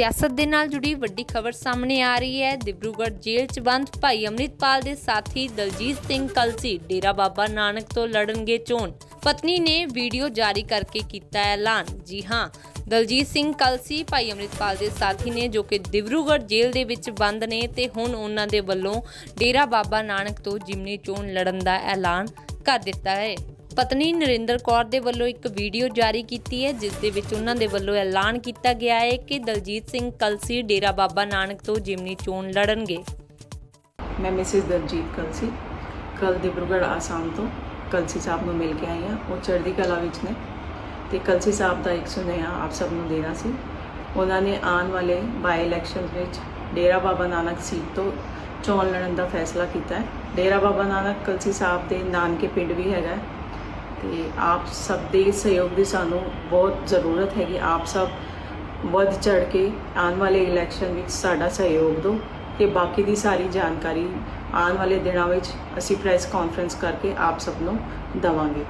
ਸਿਆਸਤ ਦੇ ਨਾਲ ਜੁੜੀ ਵੱਡੀ ਖਬਰ ਸਾਹਮਣੇ ਆ ਰਹੀ ਹੈ। ਦਿਬਰੂਗੜ੍ਹ ਜੇਲ੍ਹ 'ਚ ਬੰਦ ਭਾਈ ਅੰਮ੍ਰਿਤਪਾਲ ਦੇ ਸਾਥੀ ਦਲਜੀਤ ਸਿੰਘ ਕਲਸੀ ਡੇਰਾ ਬਾਬਾ ਨਾਨਕ ਤੋਂ ਲੜਨਗੇ ਚੋਣ। ਪਤਨੀ ਨੇ ਵੀਡੀਓ ਜਾਰੀ ਕਰਕੇ ਕੀਤਾ ਐਲਾਨ। ਜੀ ਹਾਂ, ਦਲਜੀਤ ਸਿੰਘ ਕਲਸੀ, ਭਾਈ ਅੰਮ੍ਰਿਤਪਾਲ ਦੇ ਸਾਥੀ ਨੇ ਜੋ ਕਿ ਦਿਬਰੂਗੜ੍ਹ ਜੇਲ੍ਹ ਦੇ ਵਿੱਚ ਬੰਦ ਨੇ ਤੇ ਹੁਣ ਉਹਨਾਂ ਦੇ ਵੱਲੋਂ ਡੇਰਾ ਬਾਬਾ ਨਾਨਕ ਤੋਂ ਜਿਮਨੀ ਚੋਣ ਲੜਨ ਦਾ ਐਲਾਨ ਕਰ ਦਿੱਤਾ ਹੈ। ਪਤਨੀ ਨਰਿੰਦਰ ਕੌਰ ਦੇ ਵੱਲੋਂ ਇੱਕ ਵੀਡੀਓ ਜਾਰੀ ਕੀਤੀ ਹੈ, ਜਿਸ ਦੇ ਵਿੱਚ ਉਹਨਾਂ ਦੇ ਵੱਲੋਂ ਐਲਾਨ ਕੀਤਾ ਗਿਆ ਹੈ ਕਿ ਦਲਜੀਤ ਸਿੰਘ ਕਲਸੀ ਡੇਰਾ ਬਾਬਾ ਨਾਨਕ ਤੋਂ ਜਿਮਨੀ ਚੋਣ ਲੜਨਗੇ। ਮੈਂ ਮਿਸਿਸ ਦਲਜੀਤ ਕਲਸੀ ਕੱਲ ਦਿਬਰੂਗੜ੍ਹ ਆਸਾਮ ਤੋਂ ਕਲਸੀ ਸਾਹਿਬ ਨੂੰ ਮਿਲ ਕੇ ਆਈ ਹਾਂ। ਉਹ ਚੜ੍ਹਦੀ ਕਲਾ ਵਿੱਚ ਨੇ ਤੇ ਕਲਸੀ ਸਾਹਿਬ ਦਾ ਇੱਕ ਸੁਨੇਹਾ ਆਪ ਸਭ ਨੂੰ ਦੇਣਾ ਸੀ। ਉਹਨਾਂ ਨੇ ਆਉਣ ਵਾਲੇ ਬਾਈ ਇਲੈਕਸ਼ਨ ਵਿੱਚ ਡੇਰਾ ਬਾਬਾ ਨਾਨਕ ਸੀਟ ਤੋਂ ਚੋਣ ਲੜਨ ਦਾ ਫੈਸਲਾ ਕੀਤਾ ਹੈ। ਡੇਰਾ ਬਾਬਾ ਨਾਨਕ ਕਲਸੀ ਸਾਹਿਬ ਦੇ ਨਾਨਕੇ ਪਿੰਡ ਵੀ ਹੈਗਾ ਤੇ ਆਪ ਸਭ ਦੇ ਸਹਿਯੋਗ ਦੀ ਸਾਨੂੰ ਬਹੁਤ ਜ਼ਰੂਰਤ ਹੈਗੀ। ਆਪ ਸਭ ਵੱਧ ਚੜ ਕੇ ਆਉਣ ਵਾਲੇ ਇਲੈਕਸ਼ਨ ਵਿੱਚ ਸਾਡਾ ਸਹਿਯੋਗ ਦਿਓ ਤੇ ਬਾਕੀ ਦੀ ਸਾਰੀ ਜਾਣਕਾਰੀ ਆਉਣ ਵਾਲੇ ਦਿਨਾਂ ਵਿੱਚ ਅਸੀਂ ਪ੍ਰੈਸ ਕਾਨਫਰੰਸ ਕਰਕੇ ਆਪ ਸਭ ਨੂੰ ਦਵਾਂਗੇ।